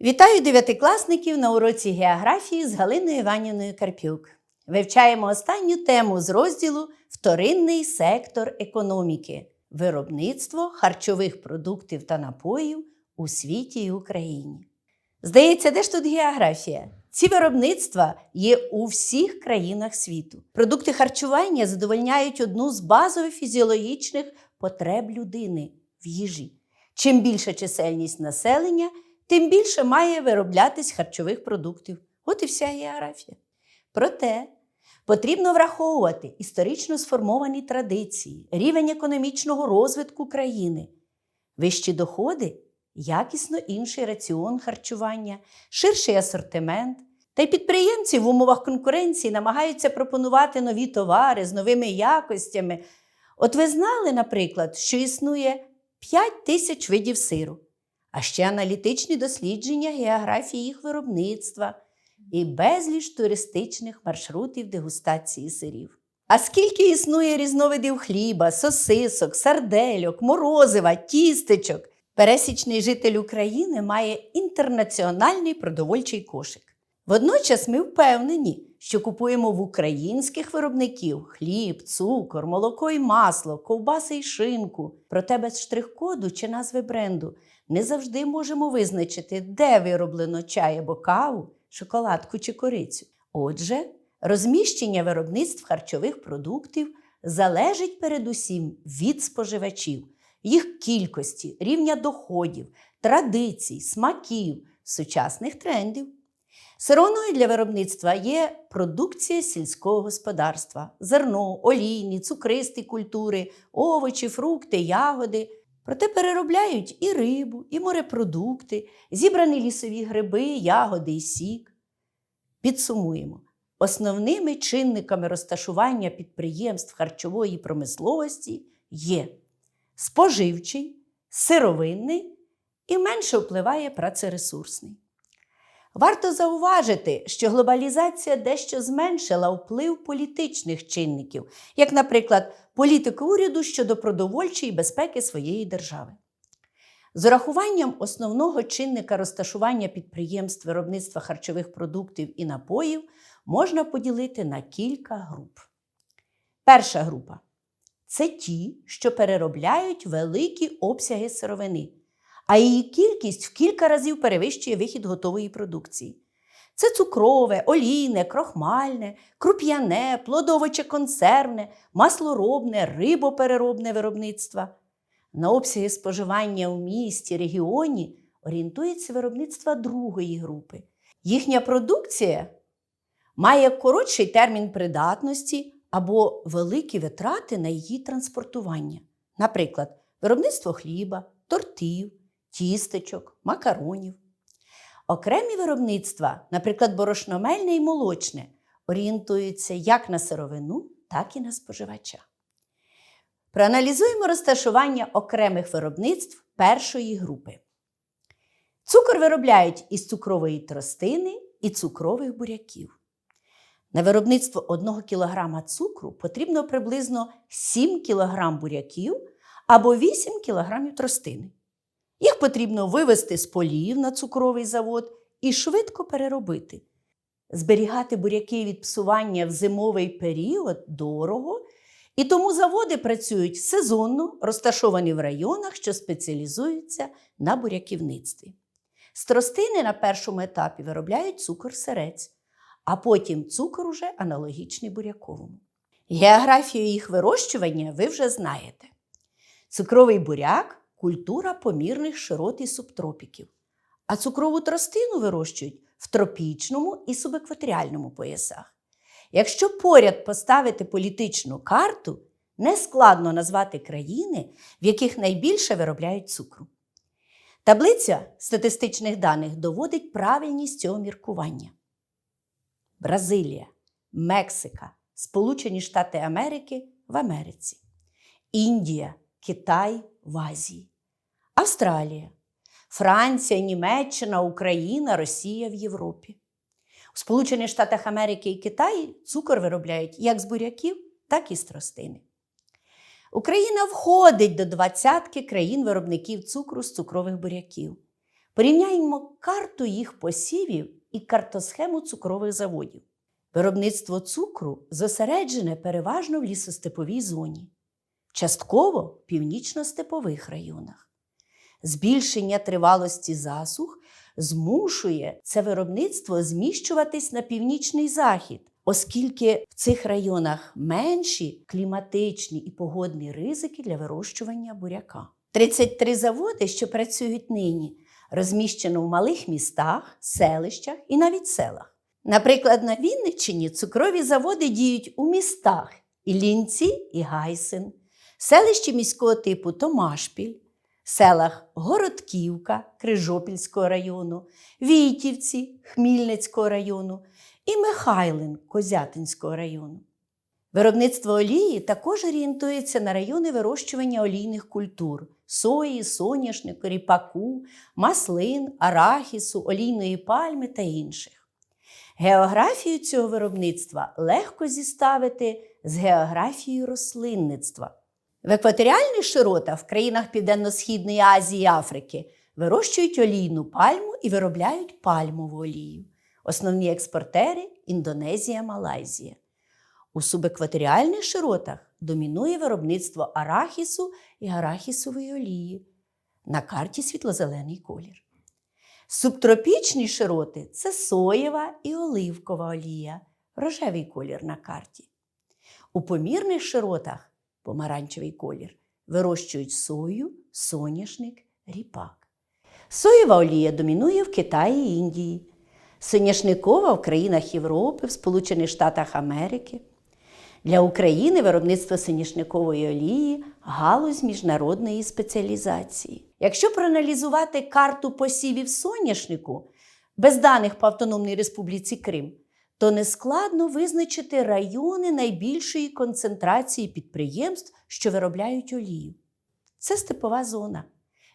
Вітаю дев'ятикласників на уроці географії з Галиною Іванівною Карпюк. Вивчаємо останню тему з розділу Вторинний сектор економіки виробництво харчових продуктів та напоїв у світі і Україні. Здається, де ж тут географія? Ці виробництва є у всіх країнах світу. Продукти харчування задовольняють одну з базових фізіологічних потреб людини в їжі. Чим більша чисельність населення, тим більше має вироблятись харчових продуктів. От і вся географія. Проте потрібно враховувати історично сформовані традиції, рівень економічного розвитку країни, вищі доходи, якісно інший раціон харчування, ширший асортимент. Та й підприємці в умовах конкуренції намагаються пропонувати нові товари з новими якостями. От ви знали, наприклад, що існує 5 тисяч видів сиру, а ще аналітичні дослідження географії їх виробництва і безліч туристичних маршрутів дегустації сирів. А скільки існує різновидів хліба, сосисок, сардельок, морозива, тістечок? Пересічний житель України має інтернаціональний продовольчий кошик. Водночас ми впевнені, що купуємо в українських виробників хліб, цукор, молоко і масло, ковбаси і шинку. Проте без штрих-коду чи назви бренду не завжди можемо визначити, де вироблено чай або каву, шоколадку чи корицю. Отже, розміщення виробництв харчових продуктів залежить передусім від споживачів, їх кількості, рівня доходів, традицій, смаків, сучасних трендів. Сировиною для виробництва є продукція сільського господарства: зерно, олійні, цукристі культури, овочі, фрукти, ягоди. Проте переробляють і рибу, і морепродукти, зібрані лісові гриби, ягоди і сік. Підсумуємо. Основними чинниками розташування підприємств харчової промисловості є споживчий, сировинний і менше впливає працересурсний. Варто зауважити, що глобалізація дещо зменшила вплив політичних чинників, як, наприклад, політики уряду щодо продовольчої безпеки своєї держави. З урахуванням основного чинника розташування підприємств виробництва харчових продуктів і напоїв можна поділити на кілька груп. Перша група це ті, що переробляють великі обсяги сировини а її кількість в кілька разів перевищує вихід готової продукції. Це цукрове, олійне, крохмальне, круп'яне, плодовоче консервне, маслоробне, рибопереробне виробництво. На обсяги споживання у місті, регіоні орієнтується виробництво другої групи. Їхня продукція має коротший термін придатності або великі витрати на її транспортування. Наприклад, виробництво хліба, тортів, тістечок, макаронів. Окремі виробництва, наприклад, борошномельне і молочне, орієнтуються як на сировину, так і на споживача. Проаналізуємо розташування окремих виробництв першої групи. Цукор виробляють із цукрової тростини і цукрових буряків. На виробництво 1 кг цукру потрібно приблизно 7 кг буряків або 8 кг тростини. Їх потрібно вивезти з полів на цукровий завод і швидко переробити. Зберігати буряки від псування в зимовий період дорого, і тому заводи працюють сезонно, розташовані в районах, що спеціалізуються на буряківництві. З тростини на першому етапі виробляють цукор-сирець, а потім цукор уже аналогічний буряковому. Географію їх вирощування ви вже знаєте. Цукровий буряк культура помірних широт і субтропіків. А цукрову тростину вирощують в тропічному і субекваторіальному поясах. Якщо поряд поставити політичну карту, нескладно назвати країни, в яких найбільше виробляють цукру. Таблиця статистичних даних доводить правильність цього міркування. Бразилія, Мексика, Сполучені Штати Америки в Америці, Індія, Китай в Азії, Австралія, Франція, Німеччина, Україна, Росія в Європі. У Сполучених Штатах Америки і Китаї цукор виробляють як з буряків, так і з тростини. Україна входить до двадцятки країн-виробників цукру з цукрових буряків. Порівняємо карту їх посівів і картосхему цукрових заводів. Виробництво цукру зосереджене переважно в лісостеповій зоні, частково в північно-степових районах. Збільшення тривалості засух змушує це виробництво зміщуватись на північний захід, оскільки в цих районах менші кліматичні і погодні ризики для вирощування буряка. 33 заводи, що працюють нині, розміщено в малих містах, селищах і навіть селах. Наприклад, на Вінниччині цукрові заводи діють у містах Іллінці і Гайсин, селищі міського типу Томашпіль, селах Городківка Крижопільського району, Війтівці Хмільницького району і Михайлин Козятинського району. Виробництво олії також орієнтується на райони вирощування олійних культур сої, соняшнику, ріпаку, маслин, арахісу, олійної пальми та інших. Географію цього виробництва легко зіставити з географією рослинництва. В екваторіальних широтах в країнах Південно-Східної Азії і Африки вирощують олійну пальму і виробляють пальмову олію. Основні експортери Індонезія, Малайзія. У субекваторіальних широтах домінує виробництво арахісу і арахісової олії. На карті світло-зелений колір. Субтропічні широти це соєва і оливкова олія, рожевий колір на карті. У помірних широтах помаранчевий колір вирощують сою, соняшник, ріпак. Соєва олія домінує в Китаї і Індії, соняшникова в країнах Європи, в Сполучених Штатах Америки. Для України виробництво соняшникової олії галузь міжнародної спеціалізації. Якщо проаналізувати карту посівів соняшнику без даних по Автономній Республіці Крим, то нескладно визначити райони найбільшої концентрації підприємств, що виробляють олію. Це степова зона.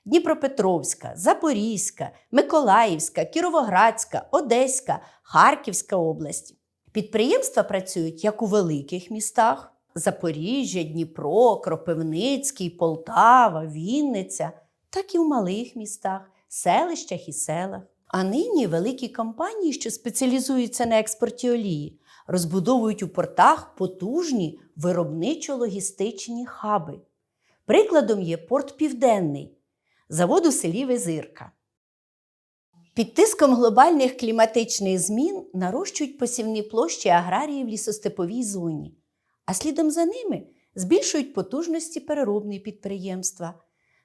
Дніпропетровська, Запорізька, Миколаївська, Кіровоградська, Одеська, Харківська області. Підприємства працюють як у великих містах: Запоріжжя, Дніпро, Кропивницький, Полтава, Вінниця, так і в малих містах, селищах і селах. А нині великі компанії, що спеціалізуються на експорті олії, розбудовують у портах потужні виробничо-логістичні хаби. Прикладом є порт Південний, завод у селі Визирка. Під тиском глобальних кліматичних змін нарощують посівні площі аграрії в лісостеповій зоні, а слідом за ними збільшують потужності переробні підприємства.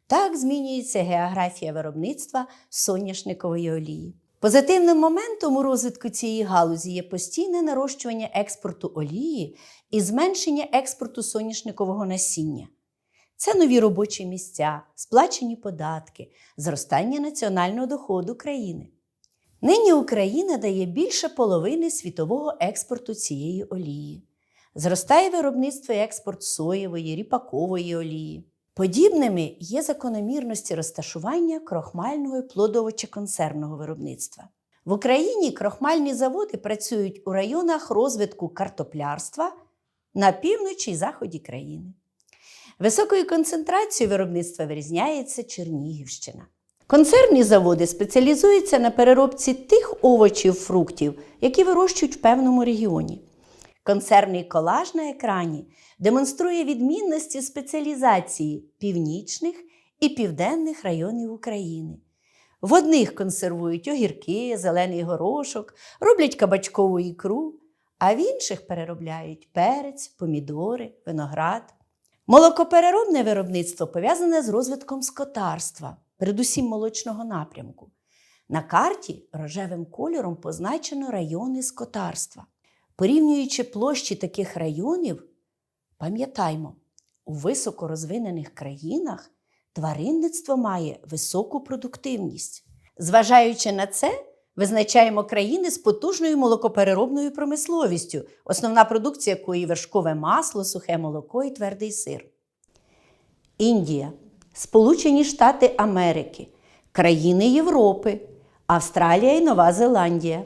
Так змінюється географія виробництва соняшникової олії. Позитивним моментом у розвитку цієї галузі є постійне нарощування експорту олії і зменшення експорту соняшникового насіння. Це нові робочі місця, сплачені податки, зростання національного доходу країни. Нині Україна дає більше половини світового експорту цієї олії. Зростає виробництво і експорт соєвої, ріпакової олії. Подібними є закономірності розташування крохмального і плодово-консервного виробництва. В Україні крохмальні заводи працюють у районах розвитку картоплярства на півночі і заході країни. Високою концентрацією виробництва вирізняється Чернігівщина. Консервні заводи спеціалізуються на переробці тих овочів, фруктів, які вирощують в певному регіоні. Консервний колаж на екрані демонструє відмінності спеціалізації північних і південних районів України. В одних консервують огірки, зелений горошок, роблять кабачкову ікру, а в інших переробляють перець, помідори, виноград. Молокопереробне виробництво пов'язане з розвитком скотарства, передусім молочного напрямку. На карті рожевим кольором позначено райони скотарства. Порівнюючи площі таких районів, пам'ятаймо, у високорозвинених країнах тваринництво має високу продуктивність. Зважаючи на це, визначаємо країни з потужною молокопереробною промисловістю, основна продукція якої вершкове масло, сухе молоко і твердий сир. Індія, Сполучені Штати Америки, країни Європи, Австралія і Нова Зеландія.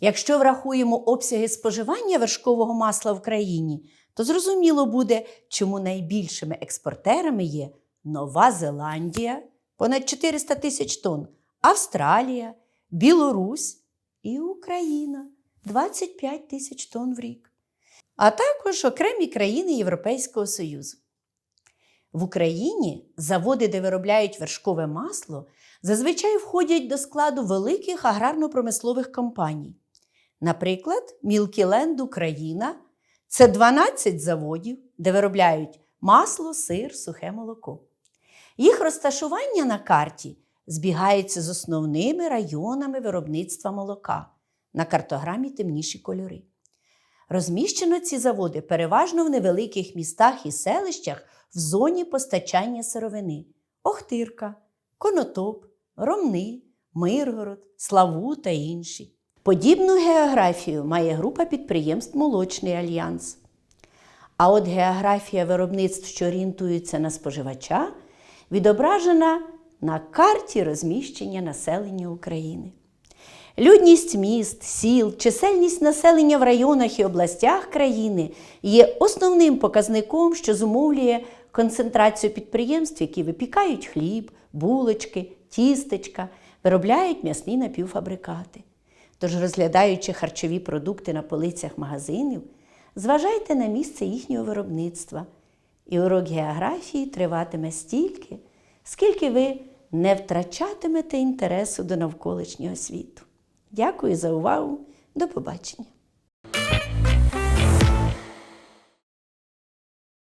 Якщо врахуємо обсяги споживання вершкового масла в країні, то зрозуміло буде, чому найбільшими експортерами є Нова Зеландія понад 400 тисяч тонн, Австралія, Білорусь і Україна 25 тисяч тонн в рік, а також окремі країни Європейського Союзу. В Україні заводи, де виробляють вершкове масло, зазвичай входять до складу великих аграрно-промислових компаній. Наприклад, Мілкіленд Україна це 12 заводів, де виробляють масло, сир, сухе молоко. Їх розташування на карті збігається з основними районами виробництва молока. На картограмі темніші кольори. Розміщено ці заводи переважно в невеликих містах і селищах в зоні постачання сировини: Охтирка, Конотоп, Ромни, Миргород, Славу та інші. Подібну географію має група підприємств Молочний альянс. А от географія виробництв, що орієнтуються на споживача, відображена на карті розміщення населення України. Людність міст, сіл, чисельність населення в районах і областях країни є основним показником, що зумовлює концентрацію підприємств, які випікають хліб, булочки, тістечка, виробляють м'ясні напівфабрикати. Тож, розглядаючи харчові продукти на полицях магазинів, зважайте на місце їхнього виробництва. І урок географії триватиме стільки, скільки ви не втрачатимете інтересу до навколишнього світу. Дякую за увагу. До побачення!